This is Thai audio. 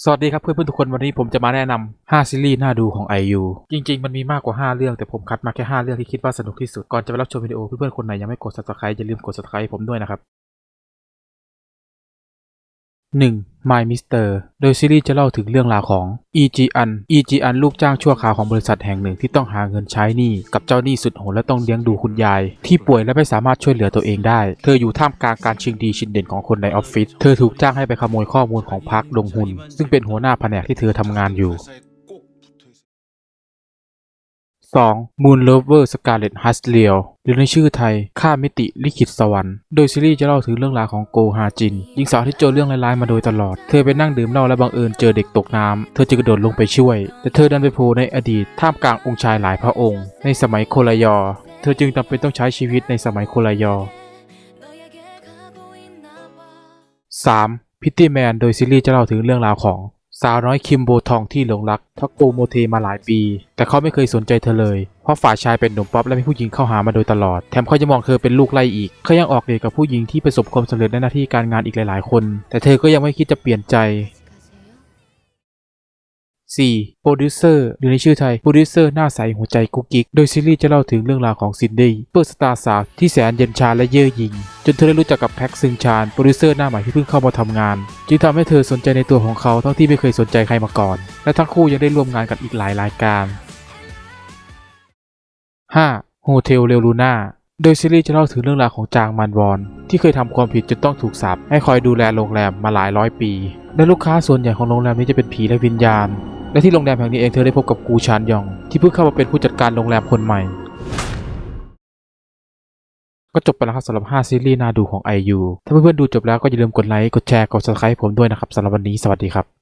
สวัสดีครับเพื่อนๆทุกคนวันนี้ผมจะมาแนะนำ5ซีรีส์น่าดูของ IU จริง ๆ มันมีมากกว่า 5 เรื่องแต่ผมคัดมาแค่ 5 เรื่องที่คิดว่าสนุกที่สุด ก่อนจะไปรับชมวิดีโอเพื่อนๆคนไหนยังไม่กด subscribe อย่าลืมกด subscribe ผมด้วยนะครับ 1. My Mister โดยซีรีส์จะเล่าถึงเรื่องราวของ e g a n e g a n ลูกจ้างชั่วคราวของบริษัทแห่งหนึ่งที่ต้องหาเงินใช้หนี้กับเจ้าหนี้สุดโหดและต้องเลี้ยงดูคุณยาย ที่ป่วยและไม่สามารถช่วยเหลือตัวเองได้ เธออยู่ท่ามกลางการชิงดีชิงเด่นของคนในออฟฟิศ เธอถูกจ้างให้ไปขโมยข้อมูลของพักดงหุน ซึ่งเป็นหัวหน้าแผนกที่เธอทำงานอยู่ 2. Moon Lover Scarlet h u s l e o หรือในชื่อไทยข้ามิติลิขิตสวรรค์โดยซีรีส์จะเล่าถึงเรื่องราวของโกฮาจินหญิงสาวที่เจอเรื่องร้ายๆมาโดยตลอด เธอไปนั่งดื่มเหล้าและบังเอิญเจอเด็กตกน้ำเธอจึงกระโดดลงไปช่วย แต่เธอดันไปโผล่ในอดีตท่ามกลางองค์ชายหลายพระองค์ ในสมัยโคลายอ เธอจึงจำเป็นต้องใช้ชีวิตในสมัยโคลายอ 3. Pitty Man โดยซีรีส์จะเล่าถึงเรื่องราวของ สาวน้อยคิมโบทองที่หลงรักทักโกโมเทมาหลายปี แต่เขาไม่เคยสนใจเธอเลย เพราะฝ่ายชายเป็นหนุ่มป๊อปและมีผู้หญิงเข้าหามาโดยตลอด แถมเขาจะมองเธอเป็นลูกไล่อีก เขายังออกเดทกับผู้หญิงที่ประสบความสำเร็จในหน้าที่การงานอีกหลายๆ คน แต่เธอก็ยังไม่คิดจะเปลี่ยนใจ 4. โปรดิวเซอร์หรือในชื่อไทยโปรดิวเซอร์หน้าใสหัวใจกุ๊กกิ๊กโดยซีรีส์จะเล่าถึงเรื่องราวของซินดี้เปอร์สตาร์สาวที่แสนเย็นชาและเย่อหยิ่งจนเธอได้รู้จักกับแพ็กซึงชานโปรดิวเซอร์หน้าใหม่ที่เพิ่งเข้ามาทำงาน จึงทำให้เธอสนใจในตัวของเขาทั้งที่ไม่เคยสนใจใครมาก่อน และทั้งคู่ยังได้ร่วมงานกันอีกหลายรายการ 5. โฮเทลเรลูน่าโดยซีรีส์จะเล่าถึงเรื่องราวของจางมันวอน ที่เคยทำความผิดจนต้องถูกสาปให้คอยดูแลโรงแรมมาหลายร้อยปี และลูกค้าส่วนใหญ่ของโรงแรมนี้จะเป็นผีและวิญญาณ และที่โรงแรมแห่งนี้เองเธอได้พบกับกูชานยอง ที่เพิ่งเข้ามาเป็นผู้จัดการโรงแรมคนใหม่ ก็จบไปแล้วครับสำหรับ 5 ซีรีส์น่าดูของ IU ถ้าเพื่อนๆดูจบแล้วก็อย่าลืมกดไลค์ กดแชร์ กด subscribe ให้ผมด้วยนะครับสำหรับวันนี้สวัสดีครับ